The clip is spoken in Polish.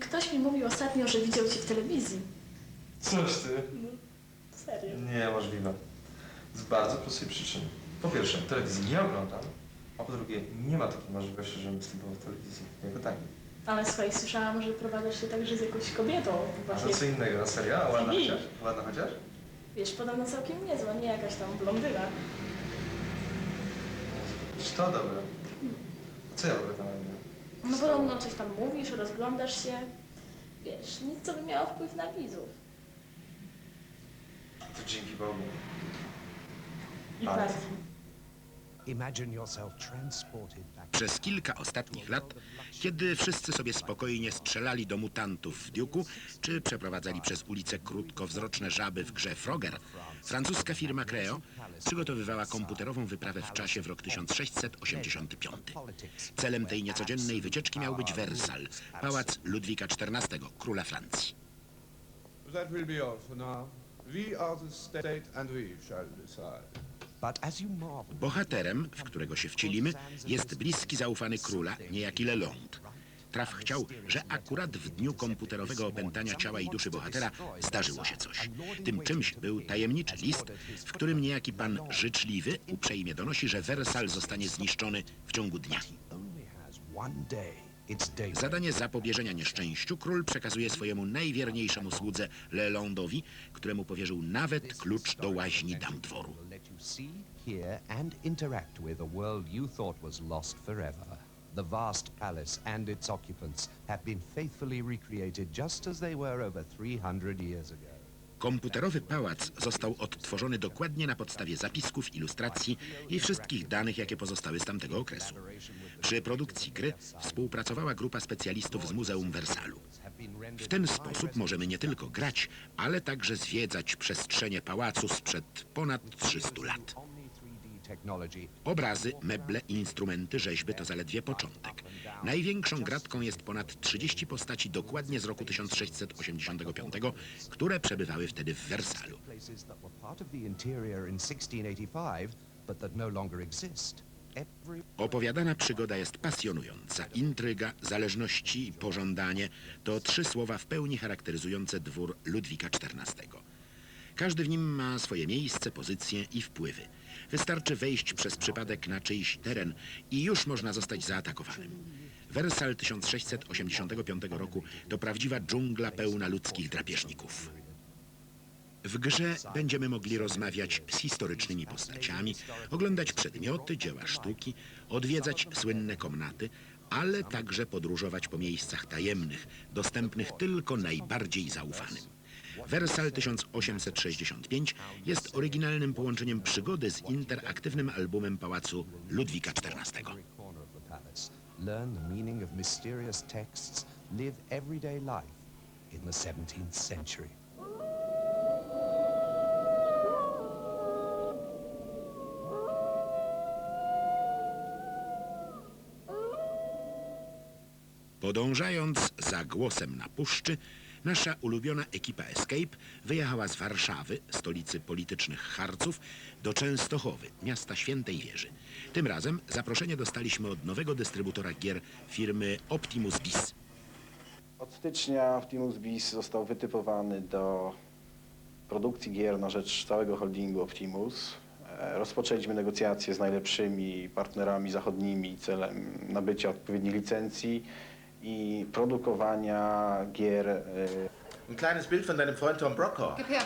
Ktoś mi mówił ostatnio, że widział cię w telewizji. Coś ty. Serio. Niemożliwe. Z bardzo prostej przyczyny. Po pierwsze, telewizji nie oglądam, a po drugie, nie ma takiej możliwości, żebym występował w telewizji. Jako taki. Ale słuchaj, słyszałam, że prowadzasz się także z jakąś kobietą. A to Właśnie, co innego, na serio? A ładna chociaż? Ładna chociaż? wiesz, podobno całkiem niezła, nie jakaś tam blondyna. Czy to dobre? Co ja robię tam? No podobno coś tam mówisz, rozglądasz się. Wiesz, nic co by miało wpływ na widzów. To dzięki Bogu. I Ale- partii. Back. Przez kilka ostatnich lat, kiedy wszyscy sobie spokojnie strzelali do mutantów w Duke'u, czy przeprowadzali przez ulicę krótkowzroczne żaby w grze Frogger, francuska firma Creo przygotowywała komputerową wyprawę w czasie w rok 1685. Celem tej niecodziennej wycieczki miał być Wersal, pałac Ludwika XIV, króla Francji. That will be all for now. We are the state and we shall decide. But as you marvel, Bohaterem, w którego się wcielimy, jest bliski zaufany króla, niejaki Lalonde. Traf chciał, że akurat w dniu komputerowego opętania ciała i duszy bohatera zdarzyło się coś. Tym czymś był tajemniczy list, w którym niejaki pan życzliwy uprzejmie donosi, że Wersal zostanie zniszczony w ciągu dnia. Zadanie zapobieżenia nieszczęściu król przekazuje swojemu najwierniejszemu słudze Lelondowi, któremu powierzył nawet klucz do łaźni dam dworu. hear, and interact with a world you thought was lost forever. The vast palace and its occupants have been faithfully recreated just as they were over 300 years ago. Komputerowy pałac został odtworzony dokładnie na podstawie zapisków, ilustracji i wszystkich danych, jakie pozostały z tamtego okresu. Przy produkcji gry współpracowała grupa specjalistów z Muzeum Wersalu. W ten sposób możemy nie tylko grać, ale także zwiedzać przestrzenie pałacu sprzed ponad 300 lat. Omni 3D technology Obrazy, meble, instrumenty, rzeźby to zaledwie początek. Największą gratką jest ponad 30 postaci dokładnie z roku 1685, które przebywały wtedy w Wersalu. places that were part of the interior in 1685, but that no Opowiadana przygoda jest pasjonująca. Intryga, zależności i pożądanie to trzy słowa w pełni charakteryzujące dwór Ludwika XIV. Każdy w nim ma swoje miejsce, pozycje i wpływy. Wystarczy wejść przez przypadek na czyjś teren i już można zostać zaatakowanym. Wersal 1685 roku to prawdziwa dżungla pełna ludzkich drapieżników. W grze będziemy mogli rozmawiać z historycznymi postaciami, oglądać przedmioty, dzieła sztuki, odwiedzać słynne komnaty, ale także podróżować po miejscach tajemnych, dostępnych tylko najbardziej zaufanym. Wersal 1865 jest oryginalnym połączeniem przygody z interaktywnym albumem pałacu Ludwika XIV. every corner of the palace. Learn the meaning of mysterious texts. Live everyday life in the 17th century. Podążając za głosem na puszczy, nasza ulubiona ekipa Escape wyjechała z Warszawy, stolicy politycznych Harców, do Częstochowy, miasta Świętej Wieży. Tym razem zaproszenie dostaliśmy od nowego dystrybutora gier firmy Optimus Bis. Od stycznia Optimus Bis został wytypowany do produkcji gier na rzecz całego holdingu Optimus. E, Rozpoczęliśmy negocjacje z najlepszymi partnerami zachodnimi celem nabycia odpowiednich licencji i produkowania gier e, Ein kleines Bild von deinem Freund Tom Brokaw. Gib her.